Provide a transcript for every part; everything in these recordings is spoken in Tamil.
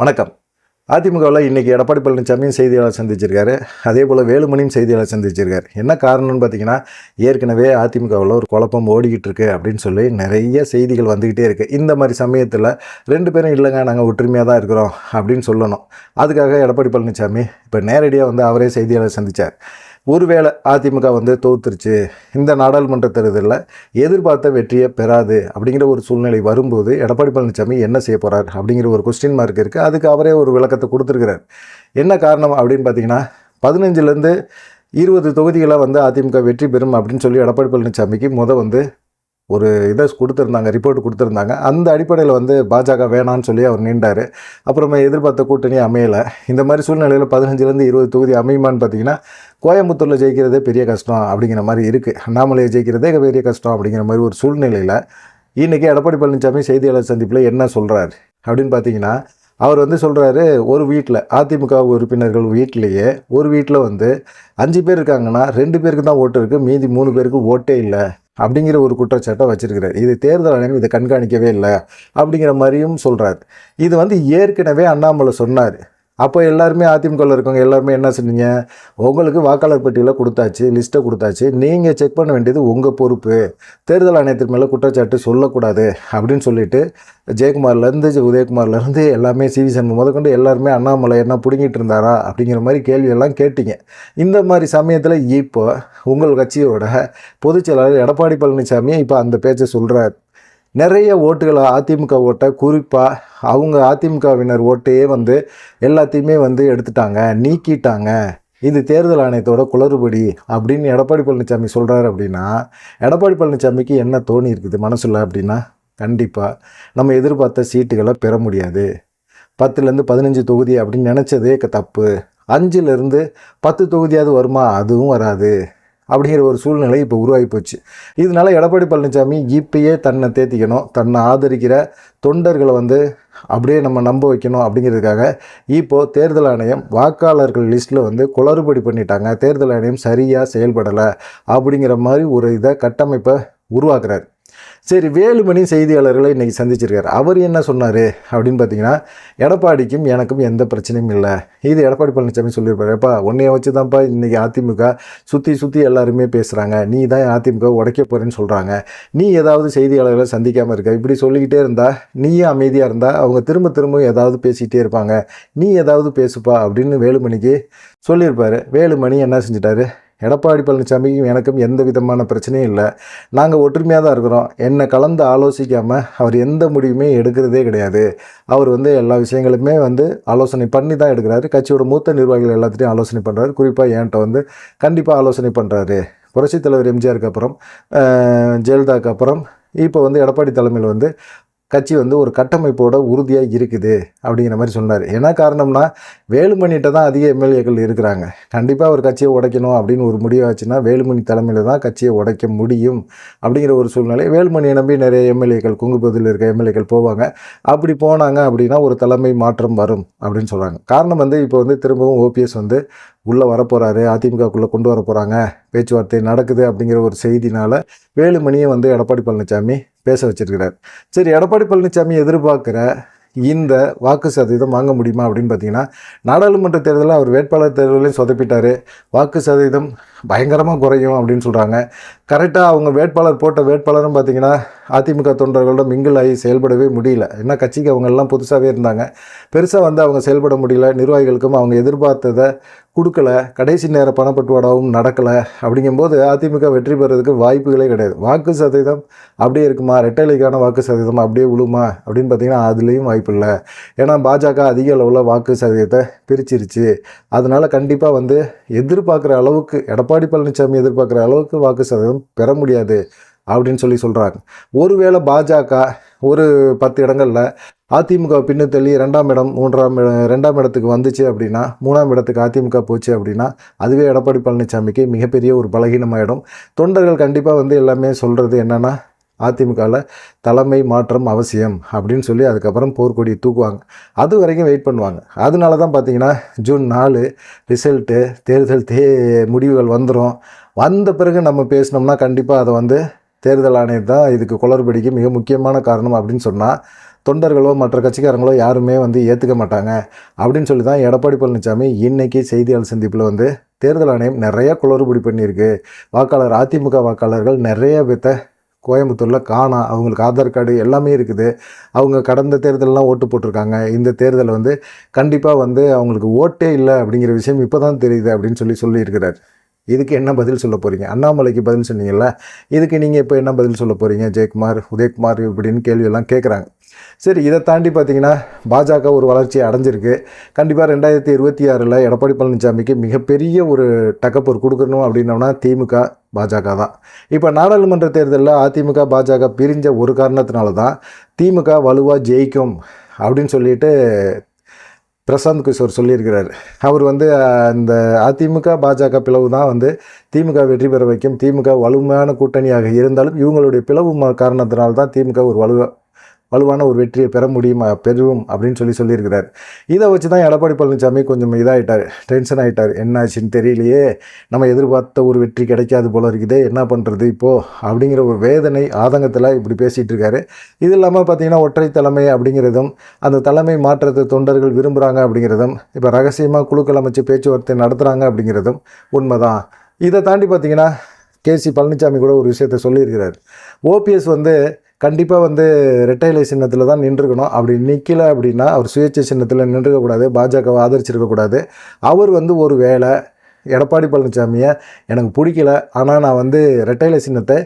வணக்கம். அதிமுகவில் இன்றைக்கி எடப்பாடி பழனிசாமியும் செய்தியாளர் சந்திச்சிருக்காரு. அதே போல் வேலுமணியும் செய்தியாளர் சந்திச்சிருக்காரு. என்ன காரணம்னு பார்த்தீங்கன்னா ஏற்கனவே அதிமுகவில் ஒரு குழப்பம் ஓடிக்கிட்டு இருக்கு அப்படின்னு சொல்லி நிறைய செய்திகள் வந்துக்கிட்டே இருக்குது இந்த மாதிரி சமயத்தில் ரெண்டு பேரும் இல்லைங்க நாங்கள் ஒற்றுமையாக தான் இருக்கிறோம் அப்படின்னு சொல்லணும். அதுக்காக எடப்பாடி பழனிசாமி இப்போ நேரடியாக வந்து அவரே செய்தியாளர் சந்தித்தார் ஒருவேளை அதிமுக வந்து தோத்துருச்சு இந்த நாடாளுமன்ற தேர்தலில் எதிர்பார்த்த வெற்றியை பெறாது அப்படிங்கிற ஒரு சூழ்நிலை வரும்போது எடப்பாடி பழனிசாமி என்ன செய்ய போகிறார் அப்படிங்கிற ஒரு கொஸ்டின் மார்க் இருக்குது அதுக்கு அவரே ஒரு விளக்கத்தை கொடுத்துருக்கிறார். என்ன காரணம் அப்படின்னு பார்த்தீங்கன்னா பதினஞ்சுலேருந்து இருபது தொகுதிகளை வந்து அதிமுக வெற்றி பெறும் அப்படின்னு சொல்லி எடப்பாடி பழனிசாமிக்கு முத வந்து ஒரு இதை கொடுத்துருந்தாங்க ரிப்போர்ட் கொடுத்துருந்தாங்க. அந்த அடிப்படையில் வந்து பாஜக வேணான்னு சொல்லி அவர் நின்றார் அப்புறமா எதிர்பார்த்த கூட்டணி அமையலை. இந்த மாதிரி சூழ்நிலையில் பதினஞ்சுலேருந்து இருபது தொகுதி அமையுமான்னு பார்த்தீங்கன்னா கோயம்புத்தூரில் ஜெயிக்கிறதே பெரிய கஷ்டம் அப்படிங்கிற மாதிரி இருக்குது அண்ணாமலையை ஜெயிக்கிறதே பெரிய கஷ்டம் அப்படிங்கிற மாதிரி ஒரு சூழ்நிலையில் இன்றைக்கி எடப்பாடி பழனிசாமி செய்தியாளர் சந்திப்பில் என்ன சொல்கிறார் அப்படின்னு பார்த்தீங்கன்னா அவர் வந்து சொல்கிறாரு ஒரு வீட்டில் அதிமுக உறுப்பினர்கள் வீட்டிலேயே ஒரு வீட்டில் வந்து அஞ்சு பேர் இருக்காங்கன்னா ரெண்டு பேருக்கு தான் ஓட்டு இருக்குது மீதி மூணு பேருக்கு ஓட்டே இல்லை. அப்படிங்கிற ஒரு குற்றச்சாட்டை வச்சிருக்கிறார். இது தேர்தல் ஆணையம் இதை கண்காணிக்கவே இல்லை அப்படிங்கிற மாதிரியும் சொல்கிறார் இது வந்து ஏற்கனவே அண்ணாமலை சொன்னார். அப்போ எல்லாருமே அதிமுகவில் இருக்கவங்க எல்லாருமே என்ன சொன்னீங்க? உங்களுக்கு வாக்காளர் பட்டியலை கொடுத்தாச்சு லிஸ்ட்டை கொடுத்தாச்சு. நீங்கள் செக் பண்ண வேண்டியது உங்கள் பொறுப்பு. தேர்தல் ஆணையத்தின் மேலே குற்றச்சாட்டு சொல்லக்கூடாது அப்படின்னு சொல்லிட்டு ஜெயக்குமார்லேருந்து உதயகுமார்லேருந்து எல்லாமே சிவி சண்முகம் முதற்கொண்டு எல்லாருமே அண்ணாமலை என்ன பிடுங்கிட்டு இருந்தாரா அப்படிங்கிற மாதிரி கேள்வியெல்லாம் கேட்டீங்க. இந்த மாதிரி சமயத்தில் இப்போ உங்கள் கட்சியோட பொதுச் செயலாளர் எடப்பாடி பழனிசாமி இப்போ அந்த பேச்சை சொல்கிறார் நிறைய ஓட்டுகளை அதிமுக ஓட்டை குறிப்பாக அவங்க அதிமுகவினர் ஓட்டையே வந்து எல்லாத்தையுமே வந்து எடுத்துட்டாங்க நீக்கிட்டாங்க. இது தேர்தல் ஆணையத்தோட குளறுபடி அப்படின்னு எடப்பாடி பழனிசாமி சொல்கிறாரு அப்படின்னா எடப்பாடி பழனிசாமிக்கு என்ன தோணி இருக்குது மனசில் அப்படின்னா கண்டிப்பாக நம்ம எதிர்பார்த்த சீட்டுகளை பெற முடியாது. பத்துலேருந்து பதினஞ்சு தொகுதி அப்படின்னு நினச்சதே தப்பு. அஞ்சுலேருந்து பத்து தொகுதியாவது வருமா? அதுவும் வராது. அப்படிங்கிற ஒரு சூழ்நிலை இப்போ உருவாகி போச்சு. இதனால எடப்பாடி பழனிசாமி இப்பயே தன்னை தேத்திக்கணும் தன்னை ஆதரிக்கிற தொண்டர்களை வந்து அப்படியே நம்ம நம்ப வைக்கணும் அப்படிங்கிறதுக்காக இப்போது தேர்தல் ஆணையம் வாக்காளர்கள் லிஸ்ட்டில் வந்து குளறுபடி பண்ணிட்டாங்க. தேர்தல் ஆணையம் சரியாக செயல்படலை அப்படிங்கிற மாதிரி ஒரு இதை கட்டமைப்பை உருவாக்குறாரு. சரி வேலுமணி செய்தியாளர்களை இன்றைக்கி சந்திச்சிருக்காரு. அவர் என்ன சொன்னார் அப்படின்னு பார்த்தீங்கன்னா எடப்பாடிக்கும் எனக்கும் எந்த பிரச்சனையும் இல்லை. இது எடப்பாடி பழனிசாமி சொல்லியிருப்பார். எப்பா உன்னைய வச்சு தான்ப்பா இன்றைக்கி அதிமுக சுற்றி சுற்றி எல்லாருமே பேசுகிறாங்க நீ தான் அதிமுக உடைக்க போகிறேன்னு சொல்கிறாங்க நீ ஏதாவது செய்தியாளர்களை சந்திக்காமல் இருக்க. இப்படி சொல்லிக்கிட்டே இருந்தால் நீயும் அமைதியாக இருந்தால் அவங்க திரும்ப திரும்ப ஏதாவது பேசிக்கிட்டே இருப்பாங்க. நீ ஏதாவது பேசுப்பா அப்படின்னு வேலுமணிக்கு சொல்லியிருப்பார். வேலுமணி என்ன செஞ்சிட்டாரு? எடப்பாடி பழனிசாமிக்கும் எனக்கும் எந்த விதமான பிரச்சனையும் இல்லை. நாங்கள் ஒற்றுமையாக தான் இருக்கிறோம். என்னை கலந்து ஆலோசிக்காமல் அவர் எந்த முடிவுமே எடுக்கிறதே கிடையாது. அவர் வந்து எல்லா விஷயங்களுமே வந்து ஆலோசனை பண்ணி தான் எடுக்கிறாரு. கட்சியோட மூத்த நிர்வாகிகள் எல்லாத்தையும் ஆலோசனை பண்ணுறாரு குறிப்பாக என்கிட்ட வந்து கண்டிப்பாக ஆலோசனை பண்ணுறாரு புரட்சித் தலைவர் எம்ஜிஆருக்கு அப்புறம் ஜெயலலிதாவுக்கு அப்புறம் இப்போ வந்து எடப்பாடி தலைமையில் வந்து கட்சி வந்து ஒரு கட்டமைப்போட உறுதியாக இருக்குது அப்படிங்கிற மாதிரி சொன்னார். என்ன காரணம்னா வேலுமணிகிட்ட தான் அதிக எம்எல்ஏக்கள் இருக்கிறாங்க. கண்டிப்பாக ஒரு கட்சியை உடைக்கணும் அப்படின்னு ஒரு முடிவாச்சுன்னா வேலுமணி தலைமையில் தான் கட்சியை உடைக்க முடியும் அப்படிங்கிற ஒரு சூழ்நிலை. வேலுமணியை நம்பி நிறைய எம்எல்ஏக்கள் குங்குபத்தில் இருக்க எம்எல்ஏக்கள் போவாங்க. அப்படி போனாங்க அப்படின்னா ஒரு தலைமை மாற்றம் வரும் அப்படின்னு சொல்கிறாங்க காரணம் வந்து இப்போ வந்து திரும்பவும் ஓபிஎஸ் வந்து உள்ளே வரப்போகிறாரு அதிமுகக்குள்ளே கொண்டு வர போகிறாங்க பேச்சுவார்த்தை நடக்குது அப்படிங்கிற ஒரு செய்தினால் வேலுமணியை வந்து எடப்பாடி பழனிசாமி பேச வச்சிருக்கிறார். சரி எடப்பாடி பழனிசாமி எதிர்பார்க்குற இந்த வாக்கு சதவீதம் வாங்க முடியுமா அப்படின்னு பார்த்தீங்கன்னா நாடாளுமன்ற தேர்தலில் அவர் வேட்பாளர் தேர்தலையும் சொதப்பிட்டார். வாக்கு சதவீதம் பயங்கரமாக குறையும் அப்படின்னு சொல்கிறாங்க கரெக்டாக அவங்க வேட்பாளர் போட்ட வேட்பாளரும் பார்த்தீங்கன்னா அதிமுக தொண்டர்களோட மிங்கிள் ஆகி செயல்படவே முடியல. ஏன்னா கட்சிக்கு அவங்கெல்லாம் புதுசாகவே இருந்தாங்க. பெருசாக வந்து அவங்க செயல்பட முடியல. நிர்வாகிகளுக்கும் அவங்க எதிர்பார்த்ததை கொடுக்கல. கடைசி நேர பணப்பட்டுவாடாவும் நடக்கலை. அப்படிங்கும்போது அதிமுக வெற்றி பெறதுக்கு வாய்ப்புகளே கிடையாது. வாக்கு சதவீதம் அப்படியே இருக்குமா? ரெட்டைலைக்கான வாக்கு சதவீதம் அப்படியே விழுமா? அப்படின்னு பார்த்தீங்கன்னா அதுலேயும் வாய்ப்பு இல்லை. ஏன்னா பாஜக அதிக அளவில் வாக்கு சதவீதத்தை பிரிச்சிருச்சு. அதனால் கண்டிப்பாக வந்து எதிர்பார்க்குற அளவுக்கு எடப்பாடி பழனிசாமி எதிர்பார்க்குற அளவுக்கு வாக்கு சதவீதம் பெற முடியாது அப்படின்னு சொல்லி சொல்கிறாங்க ஒருவேளை பாஜக ஒரு பத்து இடங்களில் அதிமுக பின்னு தள்ளி ரெண்டாம் இடம் மூன்றாம் இடம் ரெண்டாம் இடத்துக்கு வந்துச்சு அப்படின்னா மூணாம் இடத்துக்கு அதிமுக போச்சு அப்படின்னா அதுவே எடப்பாடி பழனிசாமிக்கு மிகப்பெரிய ஒரு பலகீனமாயிடும். தொண்டர்கள் கண்டிப்பாக வந்து எல்லாமே சொல்கிறது என்னென்னா அதிமுகவில் தலைமை மாற்றம் அவசியம் அப்படின்னு சொல்லி அதுக்கப்புறம் போர்க்கொடியை தூக்குவாங்க. அது வரைக்கும் வெயிட் பண்ணுவாங்க. அதனால தான் பார்த்தீங்கன்னா ஜூன் நாலு ரிசல்ட்டு தேர்தல் தே முடிவுகள் வந்துடும் வந்த பிறகு நம்ம பேசினோம்னா கண்டிப்பாக அதை வந்து தேர்தல் ஆணையம் தான் இதுக்கு குளறுபடிக்கு மிக முக்கியமான காரணம் அப்படின்னு சொன்னால் தொண்டர்களோ மற்ற கட்சிக்காரங்களோ யாருமே வந்து ஏற்றுக்க மாட்டாங்க. அப்படின்னு சொல்லி தான் எடப்பாடி பழனிசாமி இன்றைக்கி செய்தியாளர் சந்திப்பில் வந்து தேர்தல் ஆணையம் நிறைய குளறுபடி பண்ணியிருக்கு. வாக்காளர் அதிமுக வாக்காளர்கள் நிறைய பேர்த்த கோயம்புத்தூரில் காணா அவங்களுக்கு ஆதார் கார்டு எல்லாமே இருக்குது. அவங்க கடந்த தேர்தலெலாம் ஓட்டு போட்டிருக்காங்க. இந்த தேர்தலில் வந்து கண்டிப்பாக வந்து அவங்களுக்கு ஓட்டே இல்லை அப்படிங்கிற விஷயம் இப்போ தான் தெரியுது அப்படின்னு சொல்லி சொல்லியிருக்கிறார். இதுக்கு என்ன பதில் சொல்ல போகிறீங்க அண்ணாமலைக்கு பதில் சொன்னீங்கல்ல இதுக்கு நீங்கள் இப்போ என்ன பதில் சொல்ல போகிறீங்க ஜெயக்குமார் உதயகுமார் இப்படின்னு கேள்வியெல்லாம் கேட்குறாங்க சரி இதை தாண்டி பார்த்தீங்கன்னா பாஜக ஒரு வளர்ச்சி அடைஞ்சிருக்கு. கண்டிப்பாக ரெண்டாயிரத்தி இருபத்தி ஆறில் எடப்பாடி பழனிசாமிக்கு மிகப்பெரிய ஒரு டக்கப் கொடுக்கணும் அப்படின்னோம்னா திமுக பாஜக தான். இப்போ நாடாளுமன்ற தேர்தலில் அதிமுக பாஜக பிரிஞ்ச ஒரு காரணத்தினால தான் திமுக வலுவாக ஜெயிக்கும் அப்படின்னு சொல்லிட்டு பிரசாந்த் கிஷோர் சொல்லியிருக்கிறார். அவர் வந்து இந்த அதிமுக பாஜக பிளவு தான் வந்து திமுக வெற்றி பெற வைக்கும். திமுக வலுமையான கூட்டணியாக இருந்தாலும் இவங்களுடைய பிளவு காரணத்தினால்தான் திமுக ஒரு வலு வலுவான ஒரு வெற்றியை பெற முடியும் பெறுவோம் அப்படின்னு சொல்லி சொல்லியிருக்கிறார். இதை வச்சு தான் எடப்பாடி பழனிசாமி கொஞ்சம் இதாகிட்டார் டென்ஷன் ஆகிட்டார் என்ன ஆச்சுன்னு தெரியலையே நம்ம எதிர்பார்த்த ஒரு வெற்றி கிடைக்காது போல இருக்குது என்ன பண்ணுறது இப்போது அப்படிங்கிற ஒரு வேதனை ஆதங்கத்தில் இப்படி பேசிகிட்டு இருக்காரு. இது இல்லாமல் பார்த்தீங்கன்னா ஒற்றை தலைமை அப்படிங்கிறதும் அந்த தலைமை மாற்றத்தை தொண்டர்கள் விரும்புகிறாங்க அப்படிங்கிறதும் இப்போ ரகசியமாக குழுக்கள் அமைச்சு பேச்சுவார்த்தை நடத்துகிறாங்க அப்படிங்கிறதும் உண்மைதான். இதை தாண்டி பார்த்தீங்கன்னா கேசி பழனிசாமி கூட ஒரு விஷயத்த சொல்லியிருக்கிறார். ஓபிஎஸ் வந்து கண்டிப்பாக வந்து ரெட்டைலை சின்னத்தில் தான் நின்றுக்கணும். அப்படி நிற்கல அப்படின்னா அவர் சுயேட்சை சின்னத்தில் நின்றுக்கக்கூடாது. பாஜகவை ஆதரிச்சிருக்கக்கூடாது. அவர் வந்து ஒரு வேலை எடப்பாடி பழனிசாமியை எனக்கு பிடிக்கல. ஆனால் நான் வந்து ரெட்டைலை சின்னத்தை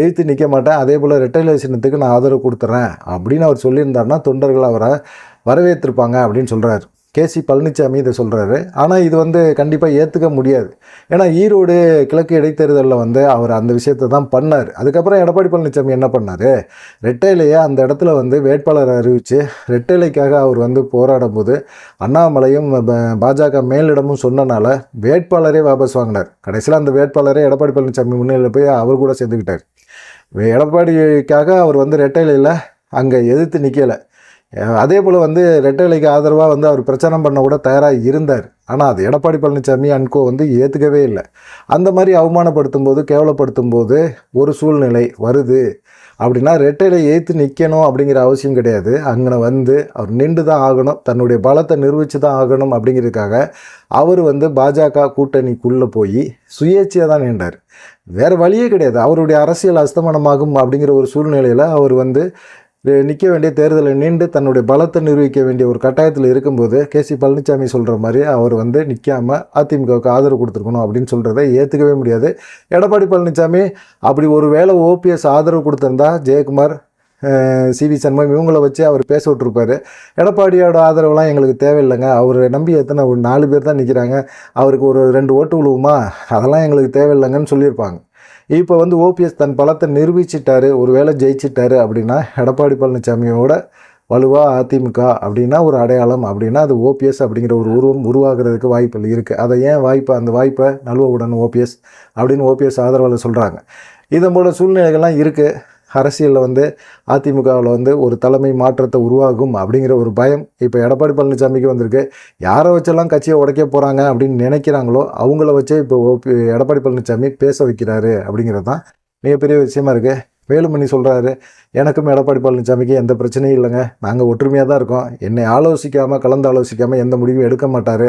எழுத்து நிற்க மாட்டேன். அதே போல் ரெட்டைலை சின்னத்துக்கு நான் ஆதரவு கொடுத்துட்றேன் அப்படின்னு அவர் சொல்லியிருந்தாருன்னா தொண்டர்கள் அவரை வரவேற்றிருப்பாங்க அப்படின்னு சொல்கிறார் கேசி பழனிசாமி இதை சொல்கிறாரு ஆனால் இது வந்து கண்டிப்பாக ஏற்றுக்க முடியாது. ஏன்னா ஈரோடு கிழக்கு இடைத்தேர்தலில் வந்து அவர் அந்த விஷயத்தை தான் பண்ணார். அதுக்கப்புறம் எடப்பாடி பழனிசாமி என்ன பண்ணார்? ரெட்டைலையே அந்த இடத்துல வந்து வேட்பாளர் அறிவித்து ரெட்டைலைக்காக அவர் வந்து போராடும் போது அண்ணாமலையும் பாஜக மேலிடமும் சொன்னனால வேட்பாளரே வாபஸ் வாங்கினார். கடைசியில் அந்த வேட்பாளரே எடப்பாடி பழனிசாமி முன்னிலையில் போய் அவர் கூட சேர்ந்துக்கிட்டார் எடப்பாடிக்காக அவர் வந்து ரெட்டைலையில் அங்கே எதிர்த்து நிற்கலை அதே போல் வந்து ரெட்டலைக்கு ஆதரவாக வந்து அவர் பிரச்சாரம் பண்ண கூட தயாராக இருந்தார். ஆனால் அது எடப்பாடி பழனிசாமி அன்கோ வந்து ஏற்றுக்கவே இல்லை. அந்த மாதிரி அவமானப்படுத்தும் போது கேவலப்படுத்தும் போது ஒரு சூழ்நிலை வருது. அப்படின்னா ரெட்டையில் ஏற்று நிற்கணும் அப்படிங்கிற அவசியம் கிடையாது. அங்கே வந்து அவர் நின்று தான் ஆகணும். தன்னுடைய பலத்தை நிரூபித்து தான் ஆகணும் அப்படிங்கிறதுக்காக அவர் வந்து பாஜக கூட்டணிக்குள்ளே போய் சுயேட்சையாக தான் நின்றார். வேறு வழியே கிடையாது. அவருடைய அரசியல் அஸ்தமனமாகும் அப்படிங்கிற ஒரு சூழ்நிலையில் அவர் வந்து நிற்க வேண்டிய தேர்தலில் நீண்டு தன்னுடைய பலத்தை நிரூபிக்க வேண்டிய ஒரு கட்டாயத்தில் இருக்கும்போது கே சி பழனிசாமி சொல்கிற மாதிரி அவர் வந்து நிற்காமல் அதிமுகவுக்கு ஆதரவு கொடுத்துருக்கணும் அப்படின்னு சொல்கிறத ஏற்றுக்கவே முடியாது. எடப்பாடி பழனிசாமி அப்படி ஒரு வேளை ஓபிஎஸ் ஆதரவு கொடுத்துருந்தா ஜெயக்குமார் சி வி சண்முகம் இவங்கள வச்சு அவர் பேச விட்டுருப்பார். எடப்பாடியோட ஆதரவுலாம் எங்களுக்கு தேவையில்லைங்க. அவர் நம்பி எத்தனை ஒரு நாலு பேர் தான் நிற்கிறாங்க அவருக்கு ஒரு ரெண்டு ஓட்டு விழுவுமா? அதெல்லாம் எங்களுக்கு தேவையில்லைங்கன்னு சொல்லியிருப்பாங்க. இப்போ வந்து ஓபிஎஸ் தன் பலத்தை நிரூபிச்சிட்டாரு ஒரு வேளை ஜெயிச்சிட்டாரு அப்படின்னா எடப்பாடி பழனிசாமியோட வலுவாக அதிமுக அப்படின்னா ஒரு அடையாளம். அப்படின்னா அது ஓபிஎஸ் அப்படிங்கிற ஒரு உருவம் உருவாகிறதுக்கு வாய்ப்புகள் இருக்குது அதை ஏன் வாய்ப்பை அந்த வாய்ப்பை நல்வவுடன் ஓபிஎஸ் அப்படின்னு ஓபிஎஸ் ஆதரவாளர் சொல்கிறாங்க இதன் போல சூழ்நிலைகள்லாம் இருக்குது அரசியலில் வந்து அதிமுகவில் வந்து ஒரு தலைமை மாற்றத்தை உருவாகும் அப்படிங்கிற ஒரு பயம் இப்போ எடப்பாடி பழனிசாமிக்கு வந்திருக்கு. யாரை வச்செல்லாம் கட்சியை உடைக்க போகிறாங்க அப்படின்னு நினைக்கிறாங்களோ அவங்கள வச்சே இப்போ எடப்பாடி பழனிசாமி பேச வைக்கிறாரு அப்படிங்கிறது தான் மிகப்பெரிய விஷயமா இருக்குது வேலுமணி சொல்கிறாரு எனக்கும் எடப்பாடி பழனிசாமிக்கு எந்த பிரச்சனையும் இல்லைங்க. நாங்கள் ஒற்றுமையாக தான் இருக்கோம். என்னை ஆலோசிக்காமல் கலந்து ஆலோசிக்காமல் எந்த முடிவும் எடுக்க மாட்டார்.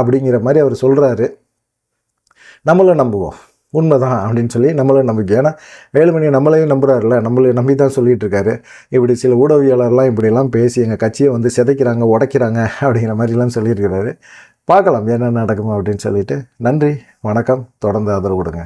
அப்படிங்கிற மாதிரி அவர் சொல்கிறாரு நம்மளும் நம்புவோம். உண்மை தான் அப்படின்னு சொல்லி நம்மளை நம்பிக்கை. ஏன்னா வேலுமணி நம்மளையும் நம்புறாருல நம்மளையும் நம்பி தான் சொல்லிகிட்டு இருக்காரு இப்படி சில ஊடகவியலாளர்லாம் இப்படிலாம் பேசி எங்கள் கட்சியை வந்து சிதைக்கிறாங்க உடைக்கிறாங்க அப்படிங்கிற மாதிரிலாம் சொல்லியிருக்கிறாரு. பார்க்கலாம் என்ன நடக்கும் அப்படின்னு சொல்லிட்டு. நன்றி வணக்கம். தொடர்ந்து ஆதரவு கொடுங்க.